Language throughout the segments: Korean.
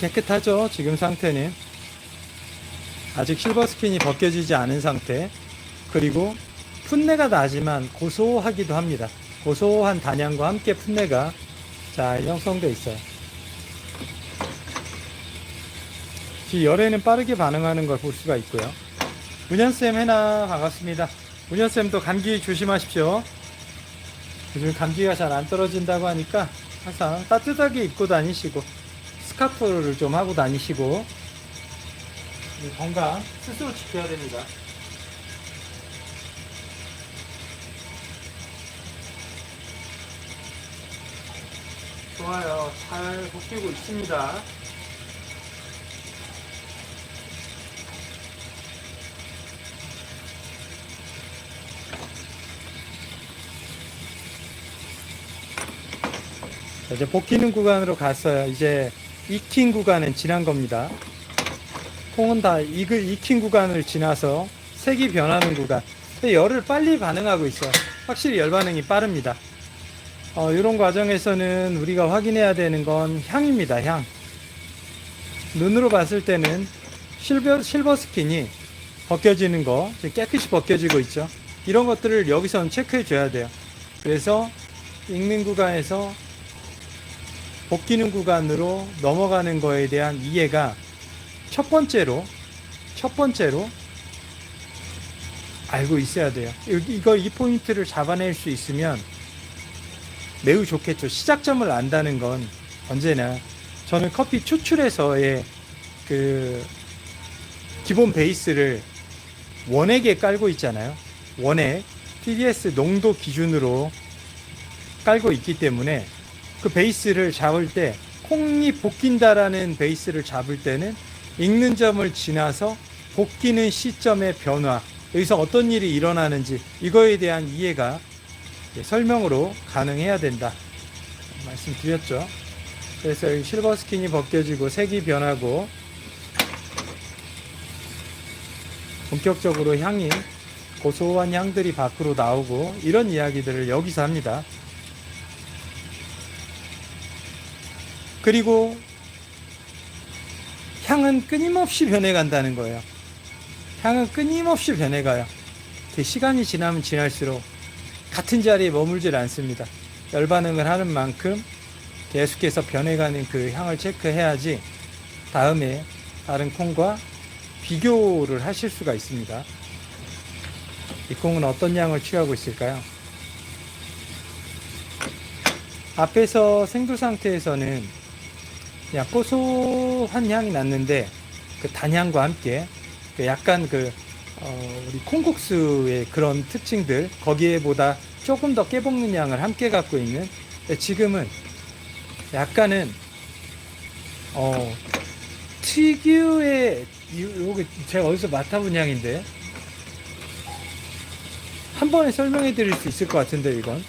깨끗하죠 지금 상태는. 아직 실버 스킨이 벗겨지지 않은 상태. 그리고 풋내가 나지만 고소하기도 합니다. 고소한 단향과 함께 풋내가 잘 형성돼 있어요. 이 열에는 빠르게 반응하는 걸 볼 수가 있고요. 문현쌤 해나 반갑습니다. 문현쌤도 감기 조심하십시오. 요즘 감기가 잘 안 떨어진다고 하니까 항상 따뜻하게 입고 다니시고 스카프를 좀 하고 다니시고 이 건강 스스로 지켜야 됩니다. 좋아요. 잘 볶이고 있습니다. 자, 이제 볶이는 구간으로 갔어요. 이제 익힌 구간은 지난 겁니다. 콩은 다 익을 익힌 구간을 지나서 색이 변하는 구간. 열을 빨리 반응하고 있어요. 확실히 열 반응이 빠릅니다. 어, 이런 과정에서는 우리가 확인해야 되는 건 향입니다. 향. 눈으로 봤을 때는 실버, 실버 스킨이 벗겨지는 거, 깨끗이 벗겨지고 있죠. 이런 것들을 여기서는 체크해 줘야 돼요. 그래서 익는 구간에서 벗기는 구간으로 넘어가는 거에 대한 이해가 첫 번째로 첫 번째로 알고 있어야 돼요. 이- 이거 이 포인트를 잡아낼 수 있으면 매우 좋겠죠. 시작점을 안다는 건 언제나 저는 커피 추출에서의 그 기본 베이스를 원액에 깔고 있잖아요. 원액 TDS 농도 기준으로 깔고 있기 때문에 그 베이스를 잡을 때 콩이 볶인다라는 베이스를 잡을 때는 익는 점을 지나서 볶이는 시점의 변화 여기서 어떤 일이 일어나는지 이거에 대한 이해가 설명으로 가능해야 된다. 말씀드렸죠. 그래서 이 실버 스킨이 벗겨지고 색이 변하고 본격적으로 향이 고소한 향들이 밖으로 나오고 이런 이야기들을 여기서 합니다 그리고 향은 끊임없이 변해간다는 거예요. 향은 끊임없이 변해가요. 그 시간이 지나면 지날수록 같은 자리에 머물질 않습니다. 열 반응을 하는 만큼 계속해서 변해가는 그 향을 체크해야지 다음에 다른 콩과 비교를 하실 수가 있습니다. 이 콩은 어떤 향을 취하고 있을까요? 앞에서 생두 상태에서는 그냥 고소한 향이 났는데 그 단향과 함께 그 약간 그 어, 우리 콩국수의 그런 특징들 거기에보다 조금 더 깨볶는 향을 함께 갖고 있는 근데 지금은 약간은 어 특유의 요- 요게 제가 어디서 맡아본 향인데 한 번에 설명해 드릴 수 있을 것 같은데 이건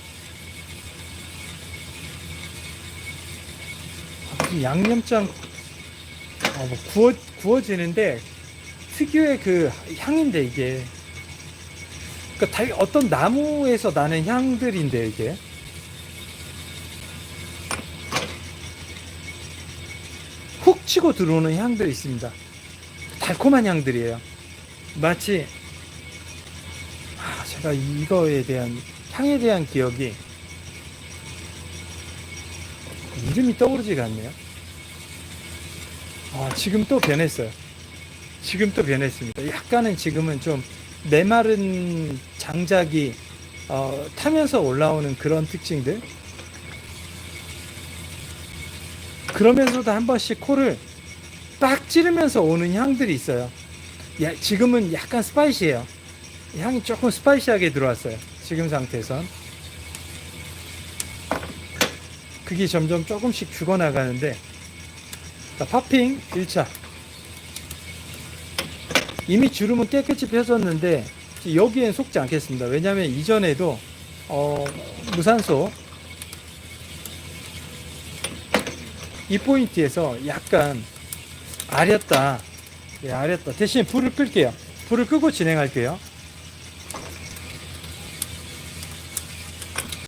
무슨 양념장 어, 뭐 구워 구워지는데 특유의 그 향인데 이게 그러니까 달- 어떤 나무에서 나는 향들인데 이게 훅 치고 들어오는 향들이 있습니다. 달콤한 향들이에요. 마치 아, 제가 이거에 대한 향에 대한 기억이 이름이 떠오르지가 않네요. 아, 지금 또 변했어요. 지금 또 변했습니다. 약간은 지금은 좀 메마른 장작이 어, 타면서 올라오는 그런 특징들. 그러면서도 한 번씩 코를 딱 찌르면서 오는 향들이 있어요. 야, 지금은 약간 스파이시해요. 향이 조금 스파이시하게 들어왔어요. 지금 상태에선. 그게 점점 조금씩 죽어나가는데 자, 파핑 1차. 이미 주름은 깨끗이 펴졌는데 여기엔 속지 않겠습니다. 왜냐하면 이전에도 어, 무산소 이 포인트에서 약간 아렸다. 예, 아렸다. 대신 불을 끌게요. 불을 끄고 진행할게요